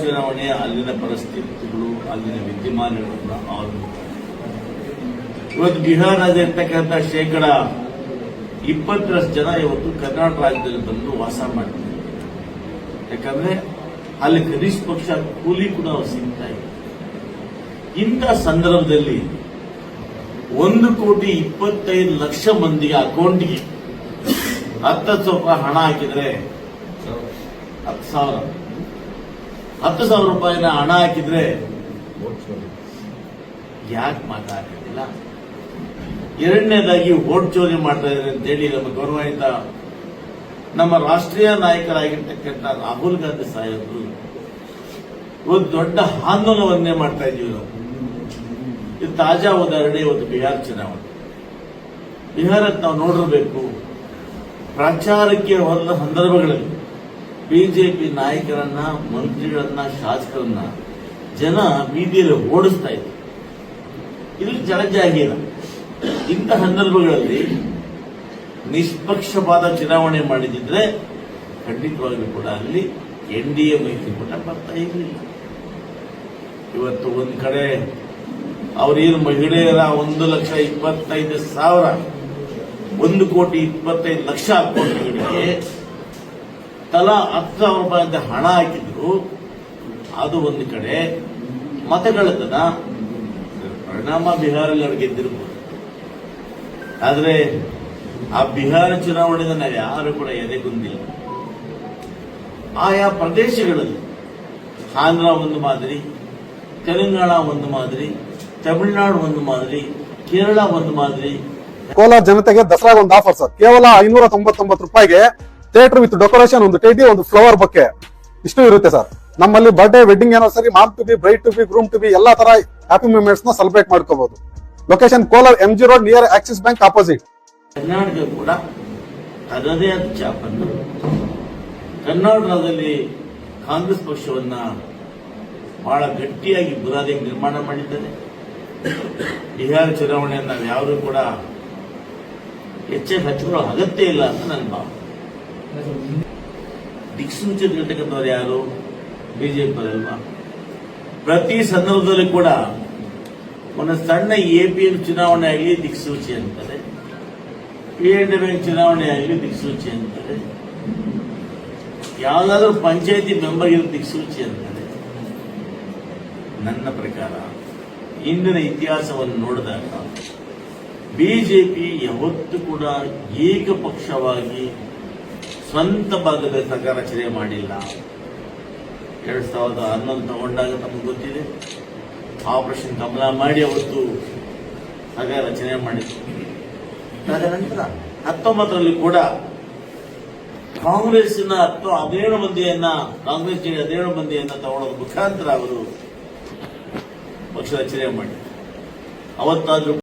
ಚುನಾವಣೆ ಅಲ್ಲಿನ ಪರಿಸ್ಥಿತಿಗಳು, ಅಲ್ಲಿನ ವಿದ್ಯಮಾನಗಳನ್ನ ಅವಲಂಬಿತ ಇವತ್ತು ಬಿಹಾರದಲ್ಲಿರ್ತಕ್ಕಂಥ ಶೇಕಡ ಇಪ್ಪತ್ತರಷ್ಟು ಜನ ಇವತ್ತು ಕರ್ನಾಟಕ ರಾಜ್ಯದಲ್ಲಿ ಬಂದು ವಾಸ ಮಾಡ್ತಿದ್ದಾರೆ ಯಾಕಂದ್ರೆ ಅಲ್ಲಿ ಕನಿಷ್ಠ ಪಕ್ಷ ಕೂಲಿ ಕೂಡ ಅವ್ರು ಸಿಗ್ತಾ ಇದೆ ಇಂಥ ಸಂದರ್ಭದಲ್ಲಿ ಒಂದು ಕೋಟಿ ಇಪ್ಪತ್ತೈದು ಲಕ್ಷ ಮಂದಿಗೆ ಅಕೌಂಟ್ಗೆ ಹತ್ತು ಸ್ವಲ್ಪ ಹಣ ಹಾಕಿದ್ರೆ, ಹತ್ತು ಸಾವಿರ. ಹತ್ತು ಸಾವಿರ ರೂಪಾಯಿನ ಹಣ ಹಾಕಿದ್ರೆ ಯಾಕೆ ಮಾತಾಡೋದಿಲ್ಲ ಎರಡನೇದಾಗಿ ಓಟ್ ಚೋರಿ ಮಾಡ್ತಾ ಇದ್ದಾರೆ ಅಂತೇಳಿ ನಮ್ಮ ಗೌರವಾನ್ವಿತ ನಮ್ಮ ರಾಷ್ಟ್ರೀಯ ನಾಯಕರಾಗಿರ್ತಕ್ಕಂಥ ರಾಹುಲ್ ಗಾಂಧಿ ಸಾಹೇಬರು ಒಂದು ದೊಡ್ಡ ಆಂದೋಲನವನ್ನೇ ಮಾಡ್ತಾ ಇದೀವಿ ನಾವು. ಇದು ತಾಜಾ ಉದಾಹರಣೆ ಒಂದು ಬಿಹಾರ ಚುನಾವಣೆ. ಬಿಹಾರಕ್ಕೆ ನಾವು ನೋಡಿರಬೇಕು. ಪ್ರಚಾರಕ್ಕೆ ಹೋದ ಸಂದರ್ಭಗಳಲ್ಲಿ ಬಿಜೆಪಿ ನಾಯಕರನ್ನ, ಮಂತ್ರಿಗಳನ್ನ, ಶಾಸಕರನ್ನ ಜನ ಬೀದಿಯಲ್ಲಿ ಓಡಿಸ್ತಾ ಇದ್ರು. ಇಲ್ಲಿ ಜನಜಾಗೀರ ಇಂಥ ಸಂದರ್ಭಗಳಲ್ಲಿ ನಿಷ್ಪಕ್ಷವಾದ ಚುನಾವಣೆ ಮಾಡಿದ್ರೆ ಖಂಡಿತವಾಗ್ಲೂ ಕೂಡ ಅಲ್ಲಿ ಎನ್ ಡಿ ಎ ಮೈತ್ರಿಕೂಟ ಬರ್ತಾ ಇರಲಿಲ್ಲ. ಇವತ್ತು ಒಂದು ಕಡೆ ಅವರೇನು ಮಹಿಳೆಯರ ಒಂದು ಲಕ್ಷ ಇಪ್ಪತ್ತೈದು ಸಾವಿರ, ಒಂದು ಕೋಟಿ ಇಪ್ಪತ್ತೈದು ಲಕ್ಷ ಅಕೌಂಟ್ಗಳಿಗೆ ತಲಾ ಹತ್ತು ಸಾವಿರ ರೂಪಾಯಿ ಅಂತ ಹಣ ಹಾಕಿದ್ರು. ಅದು ಒಂದು ಕಡೆ. ಮತಗಳತನ ಪರಿಣಾಮ ಬಿಹಾರಲ್ಲಿ ಅವ್ರು ಗೆದ್ದಿರ್ಬೋದು. ಆದರೆ ಆ ಬಿಹಾರ ಚುನಾವಣೆಯಿಂದ ನಾವು ಯಾರು ಕೂಡ ಎದೆಗುಂದಿಲ್ಲ ಆಯಾ ಪ್ರದೇಶಗಳಲ್ಲಿ ಆಂಧ್ರ ಒಂದು ಮಾದರಿ, ತೆಲಂಗಾಣ ಒಂದು ಮಾದರಿ, ತಮಿಳುನಾಡು ಒಂದು ಮಾದರಿ, ಕೇರಳ ಒಂದು ಮಾದರಿ. ಕೋಲಾರ ಜನತೆಗೆ ದಸರಾ ಒಂದು ಆಫರ್ ಸರ್. ಕೇವಲ ಐನೂರ ತೊಂಬತ್ತೊಂಬತ್ತು ರೂಪಾಯಿಗೆ ಥಿಯೇಟರ್ ವಿತ್ ಡೆಕೋರೇಷನ್ ಒಂದು ಟೇಟಿ ಒಂದು ಫ್ಲವರ್ ಬೊಕ್ಕೆ ಇಷ್ಟು ಇರುತ್ತೆ ಸರ್ ನಮ್ಮಲ್ಲಿ birthday wedding anniversary mom to be bride to be groom to be ಎಲ್ಲಾ ತರ ಹ್ಯಾಪಿ ಮೂಮೆಂಟ್ಸ್ನ ಸೆಲೆಬ್ರೇಟ್ ಮಾಡ್ಕೋಬಹುದು location Kolar M G road near Axis bank opposite Karnataka ಕೂಡ ಕರ್ನಾಟಕದಲ್ಲಿ ಕಾಂಗ್ರೆಸ್ ಪಕ್ಷವನ್ನ ಬಹಳ ಗಟ್ಟಿಯಾಗಿ ಬುರಾದಿ ನಿರ್ಮಾಣ ಮಾಡಿದ್ದಾರೆ. ಬಿಹಾರ ಚುನಾವಣೆಯನ್ನು ನಾವು ಯಾರು ಕೂಡ ಹೆಚ್ಚಾಗಿ ಹಚ್ಕೊಳ್ಳೋ ಅಗತ್ಯ ಇಲ್ಲ ಅಂತ ನನ್ನ ಭಾವನೆ. ದಿಕ್ಸೂಚಿ ಘಟಕದವರು ಯಾರು? ಬಿಜೆಪಿ ಅಲ್ವಾ ಪ್ರತಿ ಸಂದರ್ಭದಲ್ಲಿ ಕೂಡ ಒಂದು ಸಣ್ಣ ಎ ಪಿ ಎಂ ಚುನಾವಣೆ ಆಗಲಿ ದಿಕ್ಸೂಚಿ ಅಂತಾರೆ. ಪಿ ಎಂಡ್ ಬ್ಯಾಂಕ್ ಚುನಾವಣೆ ಆಗಲಿ ದಿಕ್ಸೂಚಿ ಅಂತಾರೆ. ಯಾವುದಾದ್ರೂ ಪಂಚಾಯತಿ ಮೆಂಬರ್ ಇರೋ ದಿಕ್ಸೂಚಿ ಅಂತಾರೆ. ನನ್ನ ಪ್ರಕಾರ ಇಂದಿನ ಇತಿಹಾಸವನ್ನು ನೋಡಿದಾಗ ಬಿಜೆಪಿ ಯಾವತ್ತೂ ಕೂಡ ಏಕಪಕ್ಷವಾಗಿ ಸ್ವಂತ ಭಾಗದ ಸರ್ಕಾರ ರಚನೆ ಮಾಡಿಲ್ಲ. ಎರಡ್ ಸಾವಿರದ ಹನ್ನೊಂದು ತಗೊಂಡಾಗ ತಮಗೆ ಗೊತ್ತಿದೆ. ಆಪರೇಷನ್ ಕಮಲ ಮಾಡಿ ಅವತ್ತು ಸರ್ಕಾರ ರಚನೆ ಮಾಡಿದ್ರು ತದನಂತರ ಹತ್ತೊಂಬತ್ತರಲ್ಲಿ ಕೂಡ ಕಾಂಗ್ರೆಸ್ನ ಹತ್ತು ಹದಿನೇಳು ಮಂದಿಯನ್ನ, ಕಾಂಗ್ರೆಸ್ ಜೆಡಿ ಹದಿನೇಳು ಮಂದಿಯನ್ನ ತಗೊಳ್ಳೋದು ಮುಖಾಂತರ ಅವರು ಪಕ್ಷ ರಚನೆ ಮಾಡಿದರು. ಅವತ್ತಾದ್ರೂ